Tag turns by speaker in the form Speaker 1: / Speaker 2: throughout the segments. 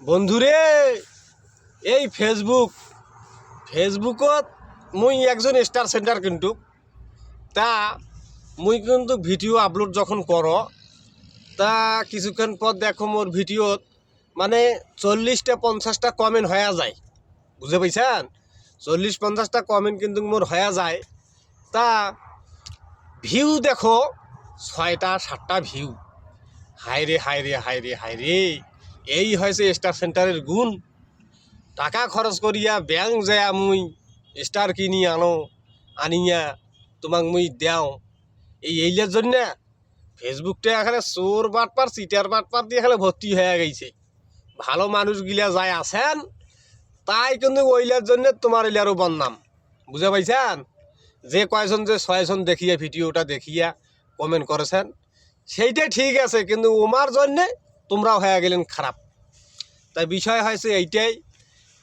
Speaker 1: বন্ধুরে, এই ফেসবুক ফেসবুকত মুই একজন স্টার সেন্টার কিন্তু। তা মুই কিন্তু ভিডিও আপলোড যখন কর, তা কিছুক্ষণ পর দেখো মোর ভিডিওত মানে চল্লিশটা পঞ্চাশটা কমেন্ট হয়ে যায়। বুঝে পাইছেন? চল্লিশ পঞ্চাশটা কমেন্ট কিন্তু মোর হয়ে যায়। তা ভিউ দেখো, ছয়টা সাতটা ভিউ হায়রে হায়রে হায়রে হায়রে। এই হয়েছে স্টার সেন্টারের গুণ। টাকা খরচ করিয়া ব্যাংক যায় মুই স্টার কিনি আনো, আনিয়া তোমাক মুই দেও। এই এইলের জন্য ফেসবুকটা এখানে চোর বাটপার চিটার বাটপার দিয়ে এখানে ভর্তি হয়ে গেছে। ভালো মানুষগুলা যায় আছেন, তাই কিন্তু ওইলার জন্য তোমার এলারও বদনাম। বুঝে পাইছেন? যে কয়জন, যে ছয়জন দেখিয়া, ভিডিওটা দেখিয়া কমেন্ট করেছেন, সেইটা ঠিক আছে, কিন্তু ওমার জন্যে তোমরাও হয়ে গেলেন খারাপ। তাই বিষয় হয়েছে এইটাই,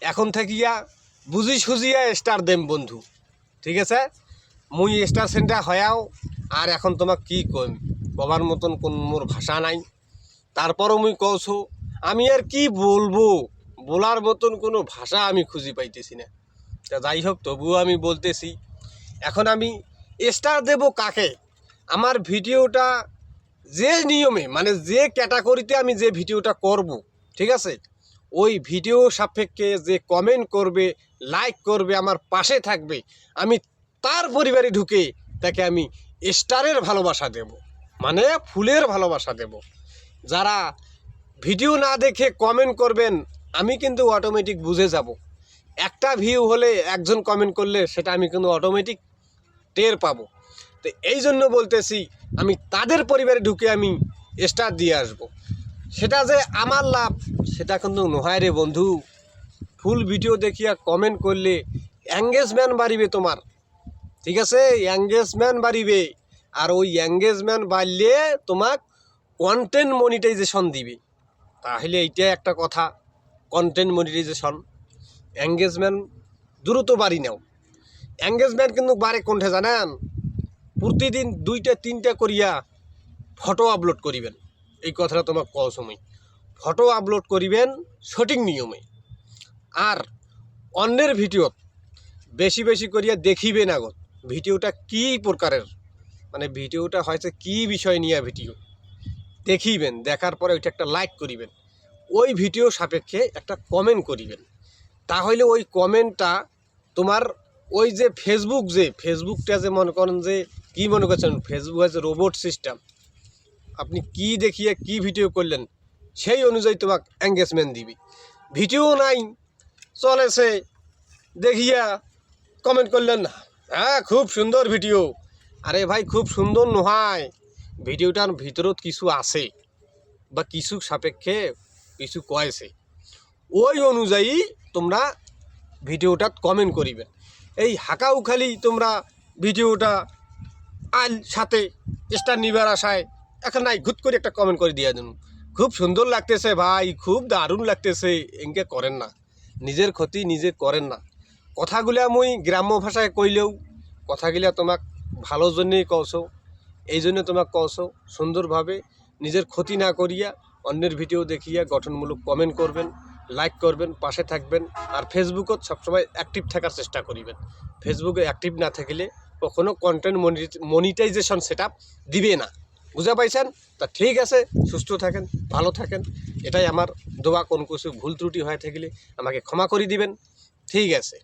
Speaker 1: এখন থাকিয়া বুঝি সুঝিয়া স্টার দেম বন্ধু, ঠিক আছে? মুই স্টার সেন্টার হয়াও, আর এখন তোমাক কি কইম কবার মতন কোন মোর ভাষা নাই। তারপরও মুই কৌছো আমি আর কি বলব, বলার মতন কোনো ভাষা আমি খুঁজি পাইতেছি না। তা যাই হোক, তবুও আমি বলতেছি, এখন আমি স্টার দেব কাকে? আমার ভিডিওটা যে নিয়মে মানে যে ক্যাটাগরিতে আমি যে ভিডিওটা করব, ঠিক আছে? ওই ভিডিও সাপেক্ষে যে কমেন্ট করবে লাইক করবে, আমার পাশে থাকবে, আমি তার পরিবারে ঢুকে তাকে আমি স্টারের ভালোবাসা দেব মানে ফুলের ভালোবাসা দেব। যারা ভিডিও না দেখে কমেন্ট করবেন, আমি কিন্তু অটোমেটিক বুঝে যাব। একটা ভিউ হলে একজন কমেন্ট করলে, সেটা আমি কিন্তু অটোমেটিক টের পাবো। তো এই জন্য বলতেছি, আমি তাদের পরিবারে ঢুকে আমি স্টার দিয়ে আসব। সেটা যে আমার লাভ, সেটা কিন্তু নয় রে বন্ধু। ফুল ভিডিও দেখিয়া কমেন্ট করলে এঙ্গেজমেন্ট বাড়িবে তোমার। ঠিক আছে? এঙ্গেজমেন্ট বাড়িবে। আর ওই এঙ্গেজমেন্ট বাড়লে তোমাক কন্টেন্ট মনিটাইজেশন দিবে। তাহলে এইটা একটা কথা কন্টেন্ট মনিটাইজেশন এঙ্গেজমেন্ট দ্রুত বাড়ি নাও। এঙ্গেজমেন্ট কিন্তু বাড়ে কোনঠে জানেন? প্রতিদিন দুইটা, তিনটা করিয়া ফটো আপলোড করিবেন। এই কথাটা তোমার কও সময়। ফটো আপলোড করিবেন সঠিক নিয়মে। আর অন্যের ভিডিও বেশি বেশি করিয়া দেখিবেন আগত। ভিডিওটা কি প্রকারের? মানে ভিডিওটা হয়েছে কি বিষয় নিয়ে ভিডিও দেখিবেন, দেখার পরে ওইটা একটা লাইক করিবেন। ওই ভিডিও সাপেক্ষে একটা কমেন্ট করিবেন। তাহলে ওই কমেন্টটা তোমার ওই যে ফেসবুক যে ফেসবুকটা যে মনে করেন যে কি মনে করছেন? ফেসবুক হচ্ছে রোবট সিস্টেম আপনি কি দেখিয়ে কি ভিডিও করলেন? সেই অনুযায়ী তোমাকে এঙ্গেজমেন্ট দিবি। ভিডিও নাই। চলেছে দেখিয়া কমেন্ট করলেন না হ্যাঁ খুব সুন্দর ভিডিও আরে ভাই, খুব সুন্দর নয় ভিডিওটার ভিতরত কিছু আছে বা কিছু সাপেক্ষে কিছু কয়েছে ওই অনুযায়ী তোমরা ভিডিওটা কমেন্ট করিবেন এই হাঁকাউ খালি তোমরা ভিডিওটা আল সাথে স্টার নিবার আশায় এখন নাই, ঘুত করে একটা কমেন্ট করে দিয়ে দিন। খুব সুন্দর লাগতেছে ভাই, খুব দারুণ লাগতেছে, এনকে করেন না। নিজের ক্ষতি নিজে করেন না। কথাগুলা মুই গ্রাম্য ভাষায় কইলেও, কথাগুলা তোমাক ভালো জন্যেই কওছো, এই জন্য তোমাক কওছো, সুন্দরভাবে নিজের ক্ষতি না করিয়া অন্যের ভিডিও দেখিয়া গঠনমূলক কমেন্ট করবেন লাইক করবেন, পাশে থাকবেন, আর ফেসবুকত সবসময় অ্যাক্টিভ থাকার চেষ্টা করিবেন। ফেসবুকে অ্যাক্টিভ না থাকিলে কখনো কন্টেন্ট মনিটাইজেশন সেট দিবে না। বুঝা পাইছেন? তা ঠিক আছে, সুস্থ থাকেন, ভালো থাকেন। এটাই আমার দোয়া, কোন কিছু ভুল ত্রুটি হয়ে থাকলে আমাকে ক্ষমা করে দিবেন। ঠিক আছে।